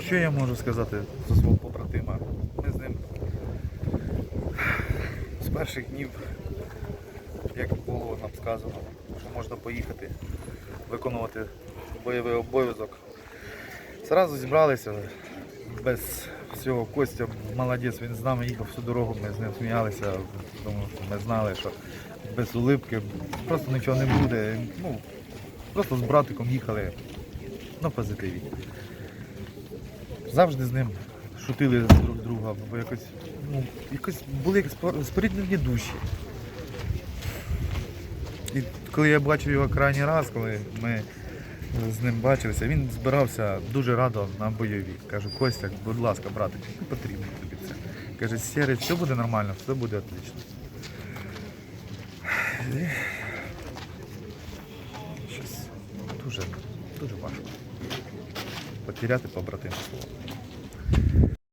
Що я можу сказати за свого побратима? Ми з ним з перших днів, як було нам сказано, що можна поїхати виконувати бойовий обов'язок. Зразу зібралися без всього. Костя молодець, він з нами їхав всю дорогу, ми з ним сміялися, тому що ми знали, що без улипки просто нічого не буде. Ну, просто з братиком їхали на позитиві. Завжди з ним шутили друг друга, бо якось, ну, якось були як спор- споріднені душі. І коли я бачив його крайній раз, коли ми з ним бачилися, він збирався дуже радо на бойові. Кажу, Костя, будь ласка, братик, не потрібно тобі це. Каже, Сєрий, все буде нормально, все буде отлично. І Щось дуже, дуже важко. Потеряти побратима свого.